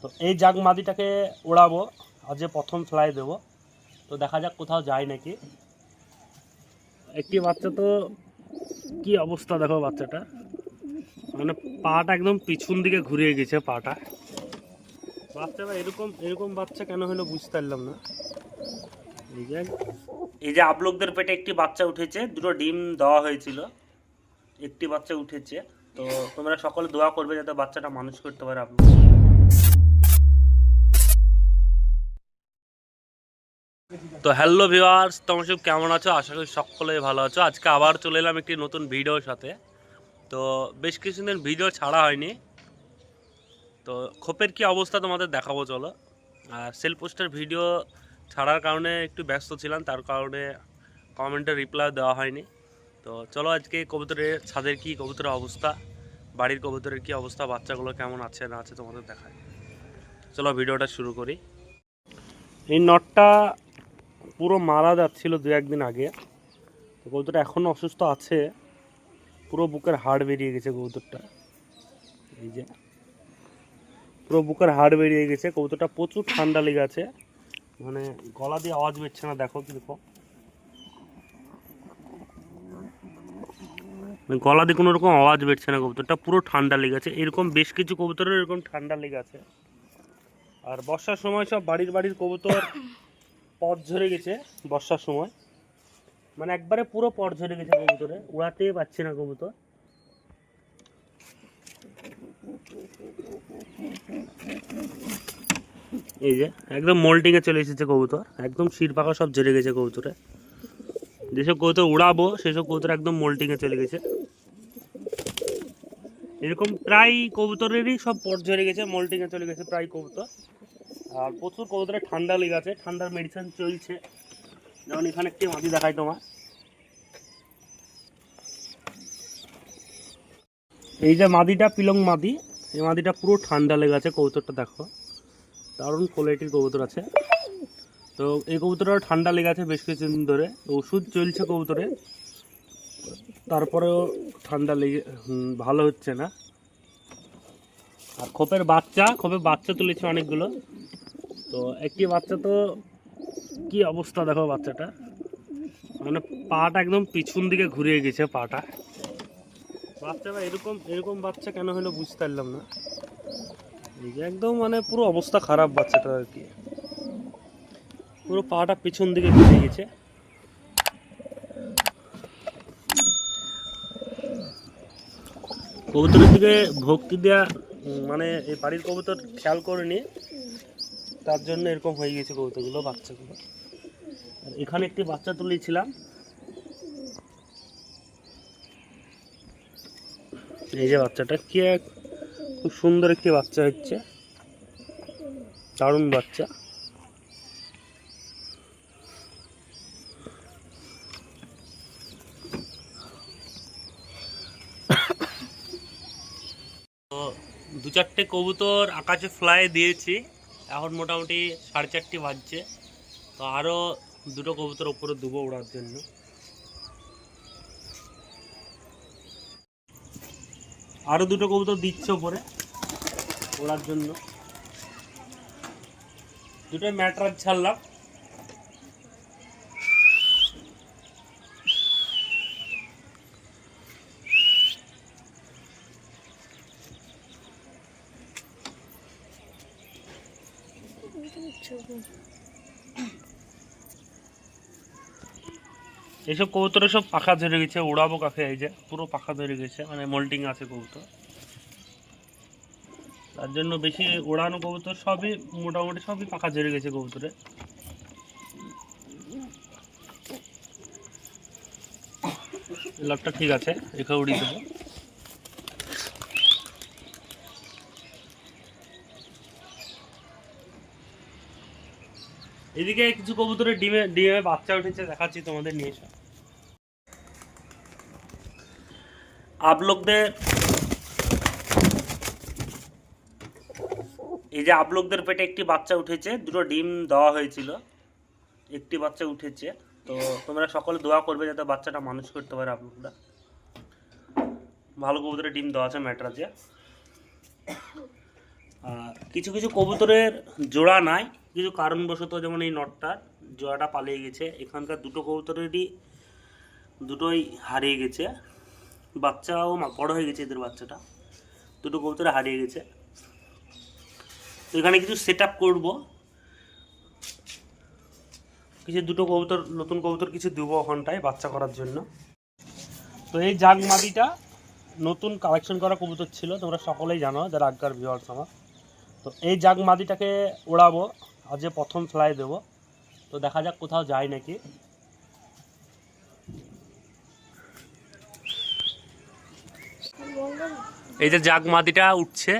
তো এই জাগ মাদিটাকে ওড়াবো আজকে প্রথম ফ্লাই দেবো। তো দেখা যাক কোথাও যায় নাকি। একটি বাচ্চা তো কি অবস্থা দেখো বাচ্চাটা। মানে পাটা একদম পিছন দিকে ঘুরিয়ে গেছে পাটা। বাচ্চাটা এরকম এরকম বাচ্চা কেন হলো বুঝতে পারলাম না। এই যে এই যে আপলোকদের পেটে একটি বাচ্চা উঠেছে, দুটো ডিম দেওয়া হয়েছিল। একটি বাচ্চা উঠেছে। তো তোমরা সকলে দোয়া করবে যাতে বাচ্চাটা মানুষ করতে পারে আপলোক তো হ্যালো ভিউয়ার্স, তোমরা সব কেমন আছো? আশা করি সকলেই ভালো আছো। আজকে আবার চলে এলাম একটি নতুন ভিডিওর সাথে। তো বেশ কিছুদিন ভিডিও ছাড়া হয়নি। তো খোপের কি অবস্থা তোমাদের দেখাবো, চলো। আর সেল পোস্টের ভিডিও ছাড়ার কারণে একটু ব্যস্ত ছিলাম, তার কারণে কমেন্টের রিপ্লাই দেওয়া হয়নি। তো চলো আজকে কবুতরের ছাদের কি কবুতরের অবস্থা, বাড়ির কবুতরের কি অবস্থা, বাচ্চাগুলো কেমন আছে, না আছে তোমাদের দেখায় চলো ভিডিওটা শুরু করি। এই নটটা পুরো মারা যাচ্ছিল দু একদিন আগে। তো কবুতরটা এখনও অসুস্থ আছে। পুরো বুকের হাড় বেরিয়ে গেছে কবুতরটা। এই যে। পুরো বুকের হাড় বেরিয়ে গেছে। কবুতরটা প্রচুর ঠান্ডা লেগে আছে। মানে গলা দিয়ে আওয়াজ বেরছে না, দেখো কীরকম। মানে গলা দিয়ে কোনো রকম আওয়াজ বেরছে না কবুতরটা, পুরো ঠান্ডা লেগে আছে। এরকম বেশ কিছু কবুতরের এরকম ঠান্ডা লেগে আছে। আর বর্ষার সময় সব বাড়ির বাড়ির কবুতর পথ ঝরে গেছে বর্ষার সময়। মানে একবারে পুরো পথ ঝরে গেছে কবুতরে। উড়াতে পারছে না কবুতর। এই যে, একদম মোল্টিং এ চলে এসেছে কবুতর। একদম শির পাকা সব ঝরে গেছে কবুতরে। যেসব কবুতর উড়াবো, সেসব কবুতর একদম মোল্টিং এ চলে গেছে। এরকম প্রায় কবুতরেরই সব পট ঝরে গেছে মোল্টিং এ চলে গেছে প্রায় কবুতর। আর প্রচুর কবুতরে ঠান্ডা লেগে আছে, ঠান্ডার মেডিসিন চলছে। যেমন এখানে একটি মাটি দেখায় তোমার এই যে মাদিটা, পিলং মাদি, এই মাদিটা পুরো ঠান্ডা লেগে আছে, কবুতরটা দেখো। দারুণ কোয়ালিটির কবুতর আছে। তো এই কবুতরটা ঠান্ডা লেগে আছে বেশ কিছুদিন ধরে। ওষুধ চলছে কবুতরে। তারপরেও ঠান্ডা লেগে ভালো হচ্ছে না। আর খোপের বাচ্চা খোপের বাচ্চা তুলেছে অনেকগুলো। তো একটি বাচ্চা তো কি অবস্থা দেখো বাচ্চাটা? মানে পাটা একদম পিছন দিকে ঘুরিয়ে গেছে পাটা। বাচ্চাটা এরকম এরকম বাচ্চা কেন হলো বুঝতে পারলাম না। একদম মানে পুরো অবস্থা খারাপ বাচ্চাটার আর কি। পুরো পাটা পিছন দিকে ঘুরে গেছে। কবুতরের দিকে ভক্তি দেওয়া মানে এই বাড়ির কবুতর খেয়াল করেনি। তার জন্য এরকম হয়ে গেছে কবুতরগুলো, বাচ্চাগুলো। এখানে একটি বাচ্চা তুলেছিলাম। এই যে বাচ্চাটা কি এক, খুব সুন্দর একটি বাচ্চা হচ্ছে। দারুণ বাচ্চা। তো দু চারটে কবুতর আকাশে ফ্লাই দিয়েছি। এখন মোটামুটি সাড়ে চারটি বাজছে। তো আরও দুটো কবুতর ওপরে দেবো ওড়ার জন্য। আরও দুটো কবুতর দিচ্ছে ওপরে ওড়ার জন্য। দুটো ম্যাট্রাস ছাড়লাম। এইসব কবুতরে সব পাখা ধরে গেছে, উড়াবো কাকে এই যে, পুরো পাখা ধরে গেছে মানে মোল্টিং আছে কবুতর। তার জন্য বেশি ওড়ানো কবুতর সবই, মোটামুটি সবই পাখা ধরে গেছে কবুতরে। লকটা ঠিক আছে, রেখে উড়িয়ে দেবো। এদিকে কিছু কবুতরের ডিমে ডিমে বাচ্চা উঠেছে, দেখাচ্ছি তোমাদের নিয়ে এসো। আপলোকদের এই যে আপলোকদের পেটে একটি বাচ্চা উঠেছে, দুটো ডিম দেওয়া হয়েছিল। একটি বাচ্চা উঠেছে। তো তোমরা সকলে দোয়া করবে যাতে বাচ্চাটা মানুষ করতে পারে আপলোকরা ভালো কবুতরের ডিম দেওয়া আছে ম্যাট্রাজে। আর কিছু কিছু কবুতরের জোড়া নাই। কিছু কারণবশত যেমন এই নটটার জোড়াটা পালিয়ে গেছে, এখানকার দুটো কবুতরেরই দুটোই হারিয়ে গেছে। বাচ্চাও বড় হয়ে গেছে এদের বাচ্চাটা। দুটো কবুতরে হারিয়ে গেছে। তো এখানে কিছু সেট আপ করব। কিছু দুটো কবুতর, নতুন কবুতর কিছু দেবো ওখানটায় বাচ্চা করার জন্য। তো এই জাগ মাদিটা নতুন কালেকশন করা কবুতর ছিল, তোমরা সকলেই জানো, যারা আগকার ভিওয়ার্স আমার। তো এই জাগ মাদিটাকে ওড়াবো। আজ প্রথম ফ্লাই দেবো। তো দেখা যাক কোথাও যায় নাকি। এই যে জাগ মাদিটা উঠছে।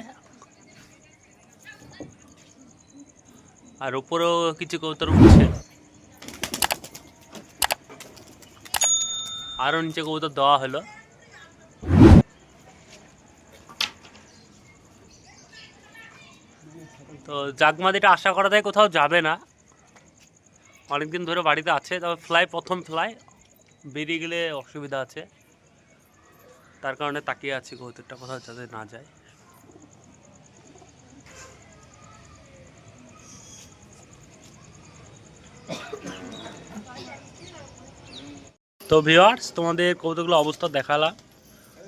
আর উপরেও কিছু কবুতর উঠছে। আরও নিচে কবুতর দেওয়া হলো। তো জাগমাদিটা আশা করা যায় কোথাও যাবে না। অনেকদিন ধরে বাড়িতে আছে, তবে ফ্লাই প্রথম ফ্লাই বেরিয়ে গেলে অসুবিধা আছে। তার কারণে তাকিয়ে আছি কবুতরটা কোথাও যাতে না যায়। তো ভিওয়ার্স তোমাদের কৌতুকগুলো অবস্থা দেখালাম।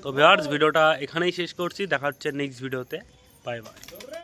তো ভিওয়ার্স ভিডিওটা এখানেই শেষ করছি, দেখা হচ্ছে নেক্সট ভিডিওতে বাই বাই